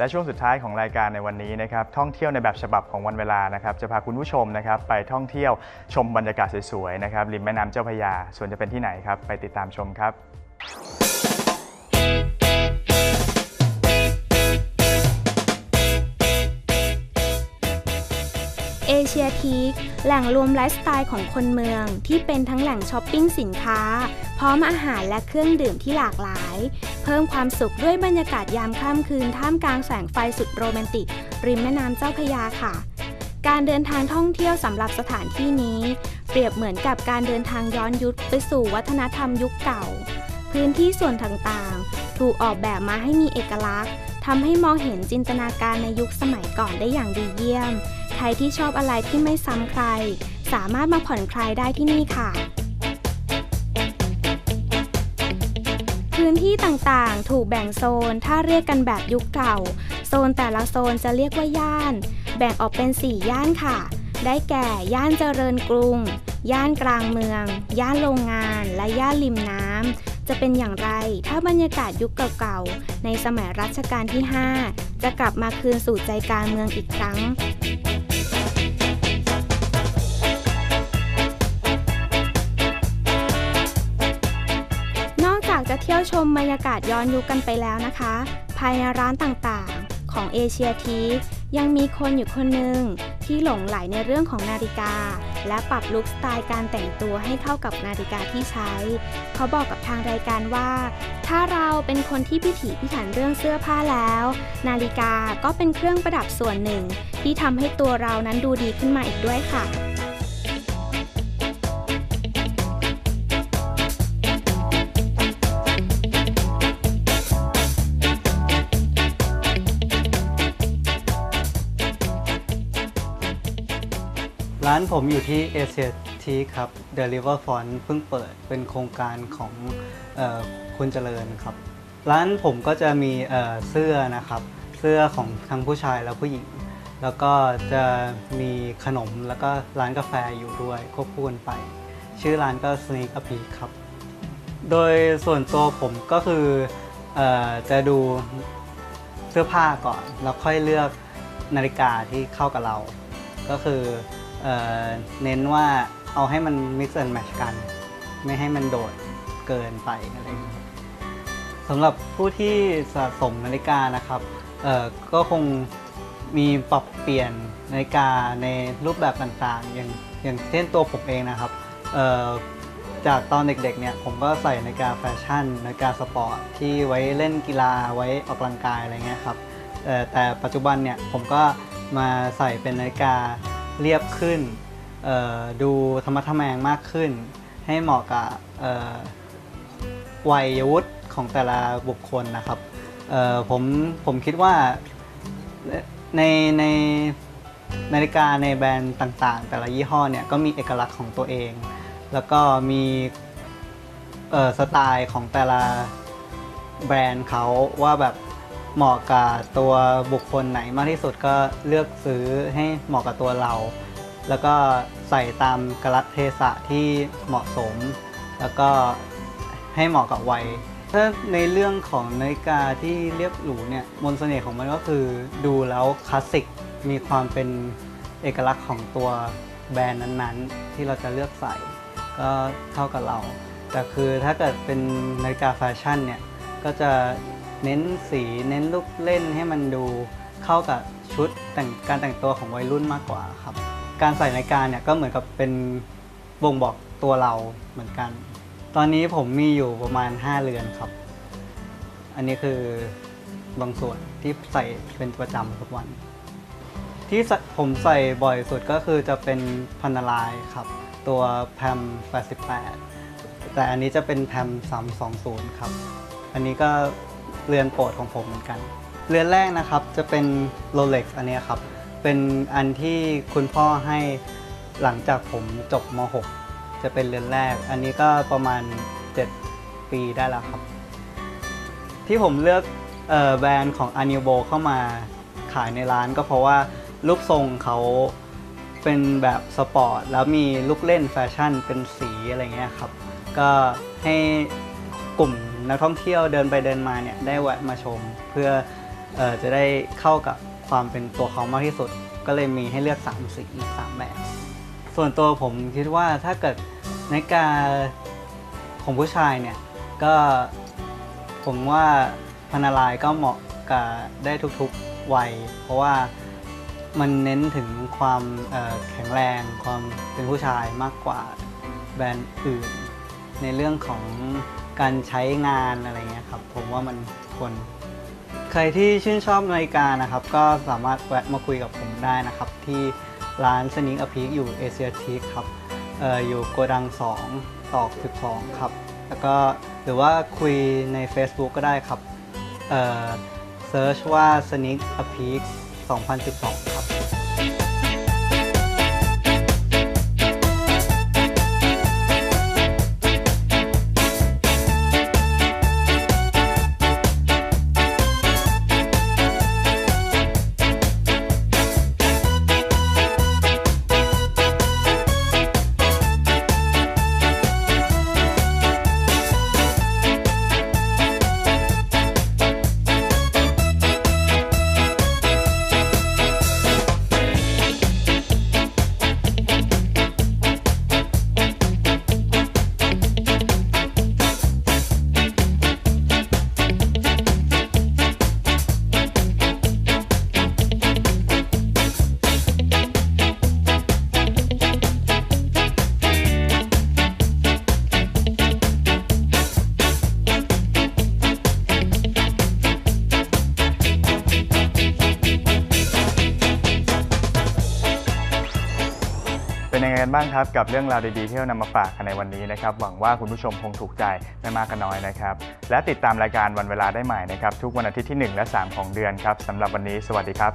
และช่วงสุดท้ายของรายการในวันนี้นะครับท่องเที่ยวในแบบฉบับของวันเวลานะครับจะพาคุณผู้ชมนะครับไปท่องเที่ยวชมบรรยากาศสวยๆนะครับริมแม่น้ำเจ้าพระยาส่วนจะเป็นที่ไหนครับไปติดตามชมครับ เอเชียทีคแหล่งรวมไลฟ์สไตล์ของคนเมือง ที่เป็นทั้งแหล่งช้อปปิ้งสินค้า พร้อมอาหารและเครื่องดื่มที่หลากหลาย เพิ่มความสุขด้วยบรรยากาศยามค่ำคืนท่ามกลางแสงไฟสุดโรแมนติก ริมแม่น้ำเจ้าพยาค่ะ การเดินทางท่องเที่ยวสำหรับสถานที่นี้ เปรียบเหมือนกับการเดินทางย้อนยุคไปสู่วัฒนธรรมยุคเก่า พื้นที่ส่วนต่างๆ ถูกออกแบบมาให้มีเอกลักษณ์ทำให้มองเห็นจินตนาการในยุคสมัยก่อนได้อย่างดีเยี่ยม ใครที่ชอบอะไรที่ไม่ซ้ำใคร สามารถมาผ่อนคลายได้ที่นี่ค่ะ พื้นที่ต่างๆ ถูกแบ่งโซน ถ้าเรียกกันแบบยุคเก่า โซนแต่ละโซนจะเรียกว่าย่าน แบ่งออกเป็น 4 ย่านค่ะ ได้แก่ ย่านเจริญกรุง ย่านกลางเมือง ย่านโรงงาน และย่านริมน้ำจะเป็นอย่างไร ถ้าบรรยากาศยุคเก่าๆ ในสมัยรัชกาลที่ 5 จะกลับมาคืนสู่ใจกลางเมืองอีกครั้ง ที่ยวชมบรรยากาศย้อนยุคกันไปแล้วนะคะ ภายในร้านต่างๆ ของเอเชียทียังมีคนอยู่คนหนึ่งที่หลงไหลในเรื่องของนาฬิกา และปรับลุคสไตล์การแต่งตัวให้เข้ากับนาฬิกาที่ใช้ เขาบอกกับทางรายการว่า ถ้าเราเป็นคนที่พิถีพิถันเรื่องเสื้อผ้าแล้ว นาฬิกาก็เป็นเครื่องประดับส่วนหนึ่ง ที่ทำให้ตัวเรานั้นดูดีขึ้นมาอีกด้วยค่ะานผมอยู่ที่เอเชียทีครับ The River Front เพิ่งเปิดเป็นโครงการของออคุณเจริญครับ ร้านผมก็จะมีเเสื้อนะครับ เสื้อของทั้งผู้ชายและผู้หญิง แล้วก็จะมีขนมแล้วก็ร้านกาแฟอยู่ด้วยควบคู่กันไป ชื่อร้านก็ Sneak a p e e ครับ โดยส่วนตัวผมก็คือออจะดูเสื้อผ้าก่อน แล้วค่อยเลือกนาฬิกาที่เข้ากับเรา ก็คือ เเน้นว่าเอาให้มัน mix and match กัน ไม่ให้มันโดดเกินไปอะไรอย่างเงี้ยสำหรับผู้ที่สะสมนาฬิกานะครับเอ่อก็คงมีปรับเปลี่ยนนาฬิกาในรูปแบบต่างๆ อย่างอย่างเช่นตัวผมเองนะครับเอ่อจากตอนเด็กๆเนี่ยผมก็ใส่นาฬิกาแฟชั่นนาฬิกาสปอร์ตที่ไว้เล่นกีฬาไว้ออกกำลังกายอะไรเงี้ยครับแต่ปัจจุบันเนี่ยผมก็มาใส่เป็นนาฬิกา เรียบขึ้น ดูธรรมะทแมงมากขึ้น ให้เหมาะกับวัยวุฒิของแต่ละบุคคลนะครับผมผมคิดว่าในในนาฬิกาในแบรนด์ต่างๆ แต่ละยี่ห้อเนี่ยก็มีเอกลักษณ์ของตัวเอง แล้วก็มีสไตล์ของแต่ละแบรนด์เขาว่าแบบ เหมาะกับตัวบุคคลไหนมากที่สุดก็เลือกซื้อให้เหมาะกับตัวเรา แล้วก็ใส่ตามกลเทศะที่เหมาะสม แล้วก็ให้เหมาะกับวัยถ้าในเรื่องของนาฬิกาที่เรียบหรูเนี่ยมนต์เสน่ห์ของมันก็คือดูแล้วคลาสสิกมีความเป็นเอกลักษณ์ของตัวแบรนด์นั้นๆ ที่เราจะเลือกใส่ก็เข้ากับเรา แต่คือถ้าเกิดเป็นนาฬิกาแฟชั่นเนี่ยก็จะ เน้นสีเน้นลูกเล่นให้มันดูเข้ากับชุดแต่งการแต่งตัวของวัยรุ่นมากกว่าครับ การใส่นาฬิกาเนี่ยก็เหมือนกับเป็นบ่งบอกตัวเราเหมือนกัน ตอนนี้ผมมีอยู่ประมาณ 5 เรือนครับ อันนี้คือบางส่วนที่ใส่เป็นประจำทุกวัน ที่ผมใส่บ่อยสุดก็คือจะเป็นพันนาลายครับ ตัวแพม88 แต่อันนี้จะเป็นแพม320 ครับ อันนี้ก็ เรือนโปรดของผมเหมือนกัน เรือนแรกนะครับจะเป็น Rolex อันนี้ครับ เป็นอันที่คุณพ่อให้หลังจากผมจบม .6 จะเป็นเรือนแรก อันนี้ก็ประมาณ 7 ปีได้แล้วครับ ที่ผมเลือกออแบรนด์ของ a n i b o เข้ามาขายในร้านก็เพราะว่ารูปทรงเขาเป็นแบบสปอร์ต แล้วมีลูกเล่นแฟชั่นเป็นสีอะไรเงี้ยครับ ก็ให้กลุ่ม นักท่องเที่ยวเดินไปเดินมาเนี่ยได้แวะมาชม เพื่ออจะได้เข้ากับความเป็นตัวเขามากที่สุด ก็เลยมีให้เลือก3สี3แบบ ส่วนตัวผมคิดว่าถ้าเกิดในาฬิการของผู้ชายเนี่ยก็ผมว่าพนาลายก็เหมาะกับได้ทุกๆวัย เพราะว่ามันเน้นถึงความแข็งแรงความเป็นผู้ชายมากกว่าแบรนด์อื่น ในเรื่องของ การใช้งานอะไรเงี้ยครับผมว่ามันควรใครที่ชื่นชอบนาฬิกานะครับ ก็สามารถแวะมาคุยกับผมได้นะครับ ที่ร้านสนิงอพีคอยู่เอเชียทีครับอออยู่โกดัง 2 ตอก 12 ครับ แล้วก็หรือว่าคุยใน Facebook ก็ได้ครับเซิร์ชว่า Sneak a Peek 2012 ครับ เป็นยังไงกันบ้างครับกับเรื่องราวดีๆที่เรานำมาฝากกันในวันนี้นะครับหวังว่าคุณผู้ชมคงถูกใจไม่มากก็น้อยนะครับและติดตามรายการวันเวลาได้ใหม่นะครับทุกวันอาทิตย์ที่ 1 และ 3 ของเดือนครับสำหรับวันนี้ สวัสดีครับ